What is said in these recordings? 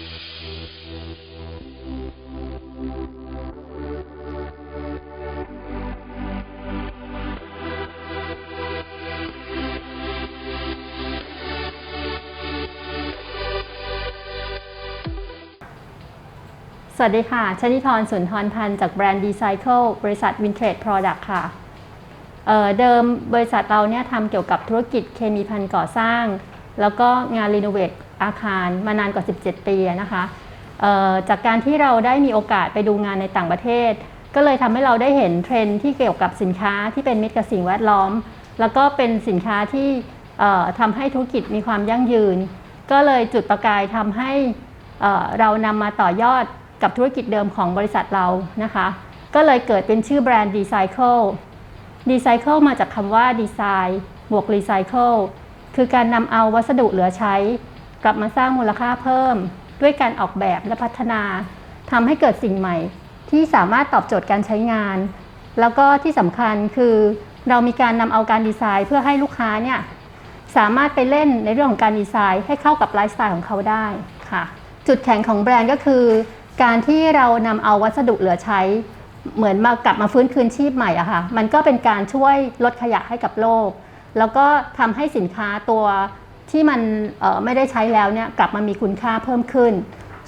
สวัสดีค่ะ ชนิธรสุนทรพันธ์จากแบรนด์ Decycle บริษัท Vintage Product ค่ะเเดิมบริษัทเราเนี่ยทำเกี่ยวกับธุรกิจเคมีภัณฑ์ก่อสร้าง แล้วก็งานรีโนเวท อาคารมานานกว่า 17 ปีนะคะจากการที่เราได้มีโอกาสไปดูงานในต่างประเทศ ก็เลยทำให้เราได้เห็นเทรนด์ที่เกี่ยวกับสินค้าที่เป็นมิตรกับสิ่งแวดล้อม แล้วก็เป็นสินค้าที่ทำให้ธุรกิจมีความยั่งยืน ก็เลยจุดประกายทำให้เรานำมาต่อยอดกับธุรกิจเดิมของบริษัทเรานะคะ ก็เลยเกิดเป็นชื่อแบรนด์ Decycle Decycle มาจากคำว่า Design บวก Recycle คือการนำเอาวัสดุเหลือใช้ กลับมาสร้างมูลค่าเพิ่ม ด้วยการออกแบบและพัฒนาทำให้เกิดสิ่งใหม่ ที่สามารถตอบโจทย์การใช้งาน แล้วก็ที่สำคัญคือเรามีการนำเอาการดีไซน์ เพื่อให้ลูกค้าเนี่ยสามารถไปเล่นในเรื่องของการดีไซน์ให้เข้ากับไลฟ์สไตล์ของเขาได้ค่ะ จุดแข็งของแบรนด์ก็คือ การที่เรานำเอาวัสดุเหลือใช้ เหมือนมากลับมาฟื้นคืนชีพใหม่อะค่ะ มันก็เป็นการช่วยลดขยะให้กับโลก แล้วก็ทำให้สินค้าตัว ที่มันไม่ได้ใช้แล้วเนี่ยกลับมามีคุณค่าเพิ่มขึ้น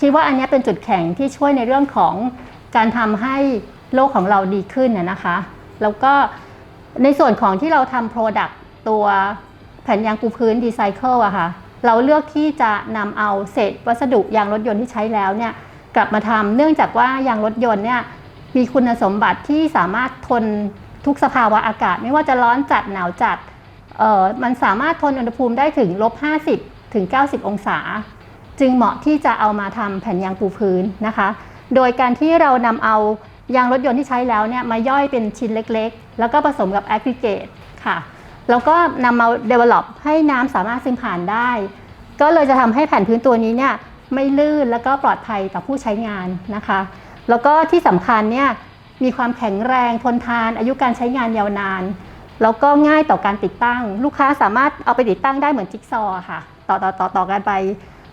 คิดว่าอันนี้เป็นจุดแข็งที่ช่วยในเรื่องของการทำให้โลกของเราดีขึ้นนะคะ แล้วก็ในส่วนของที่เราทำโปรดักต์ตัวแผ่นยางปูพื้นดีไซเคิลอะค่ะ เราเลือกที่จะนำเอาเศษวัสดุยางรถยนต์ที่ใช้แล้วเนี่ยกลับมาทำเนื่องจากว่ายางรถยนต์เนี่ยมีคุณสมบัติที่สามารถทนทุกสภาวะอากาศ ไม่ว่าจะร้อนจัดหนาวจัด มันสามารถทนอุณหภูมิได้ถึงลบ50ถึง90 องศา จึงเหมาะที่จะเอามาทำแผ่นยางปูพื้นนะคะ โดยการที่เรานำเอายางรถยนต์ที่ใช้แล้วเนี่ยมาย่อยเป็นชิ้นเล็กๆ แล้วก็ผสมกับแอ g ริเกตค่ะ แล้วก็นำมา develop ให้น้ำสามารถซึมผ่านได้ ก็เลยจะทำให้แผ่นพื้นตัวนี้เนี่ยไม่ลื่นแล้วก็ปลอดภัยต่อผู้ใช้งานนะคะ แล้วก็ที่สำคัญเนี่ยมีความแข็งแรงทนทานอายุการใช้งานยาวนาน แล้วก็ง่ายต่อการติดตั้ง ลูกค้าสามารถเอาไปติดตั้งได้เหมือนจิ๊กซอว์ค่ะ ต่อต่อต่อต่อกันไป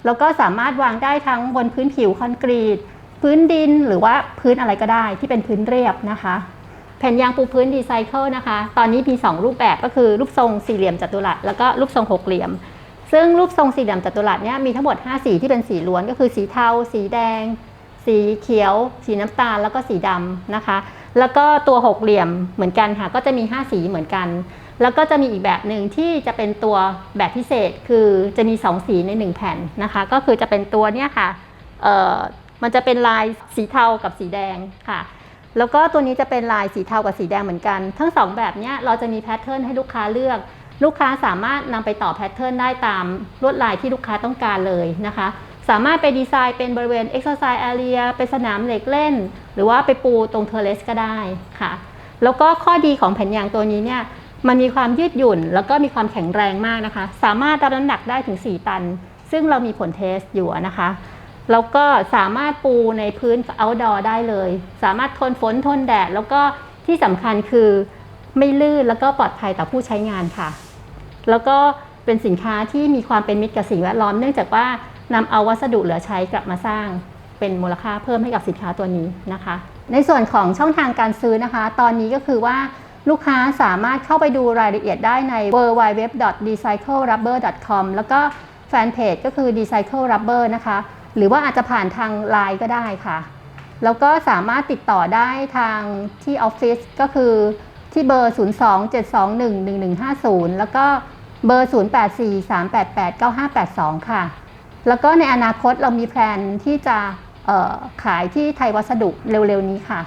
แล้วก็สามารถวางได้ทั้งบนพื้นผิวคอนกรีต พื้นดินหรือว่าพื้นอะไรก็ได้ที่เป็นพื้นเรียบนะคะ แผ่นยางปูพื้นดีไซเคิลนะคะ ตอนนี้มี 2 รูปแบบก็คือรูปทรงสี่เหลี่ยมจัตุรัสแล้วก็รูปทรงหกเหลี่ยม ซึ่งรูปทรงสี่เหลี่ยมจัตุรัสเนี่ยมีทั้งหมด5สีที่เป็นสีล้วนก็คือสีเทา สีแดง สีเขียว สีน้ำตาลแล้วก็สีดำนะคะ แล้วก็ตัวหกเหลี่ยมเหมือนกันค่ะ ก็จะมี 5 สีเหมือนกัน แล้วก็จะมีอีกแบบหนึ่งที่จะเป็นตัวแบบพิเศษ คือจะมี 2 สีใน 1 แผ่นนะคะ ก็คือจะเป็นตัวเนี้ยค่ะเอ่อมันจะเป็นลายสีเทากับสีแดงค่ะ แล้วก็ตัวนี้จะเป็นลายสีเทากับสีแดงเหมือนกัน ทั้งสองแบบเนี้ยเราจะมีแพทเทิร์นให้ลูกค้าเลือก ลูกค้าสามารถนำไปต่อแพทเทิร์นได้ตามลวดลายที่ลูกค้าต้องการเลยนะคะ สามารถไปดีไซน์เป็นบริเวณ exercise area เป็นสนามเหล็กเล่น หรือว่าไปปูตรงเทอร์เลสก็ได้ค่ะ แล้วก็ข้อดีของแผ่นยางตัวนี้เนี่ยมันมีความยืดหยุ่น แล้วก็มีความแข็งแรงมากนะคะ สามารถรับน้ำหนักได้ถึง 4 ตัน ซึ่งเรามีผลเทสอยู่นะคะ แล้วก็สามารถปูในพื้น outdoor ได้เลย สามารถทนฝนทนแดด แล้วก็ที่สำคัญคือไม่ลื่นแล้วก็ปลอดภัยต่อผู้ใช้งานค่ะ แล้วก็เป็นสินค้าที่มีความเป็นมิตรกับสิ่งแวดล้อม เนื่องจากว่า นำเอาวัสดุเหลือใช้กลับมาสร้างเป็นมูลค่าเพิ่มให้กับสินค้าตัวนี้นะคะ ในส่วนของช่องทางการซื้อนะคะ ตอนนี้ก็คือว่าลูกค้าสามารถเข้าไปดูรายละเอียดได้ใน www.recyclerubber.com แล้วก็แฟนเพจก็คือ Recycle Rubber นะคะ หรือว่าอาจจะผ่านทางไลน์ก็ได้ค่ะ แล้วก็สามารถติดต่อได้ทางที่ออฟฟิศก็คือที่เบอร์ 027211150 แล้วก็เบอร์ 0843889582 ค่ะ แล้วก็ในอนาคตเรามีแพลนที่จะขายที่ไทยวัสดุเร็วๆนี้ค่ะ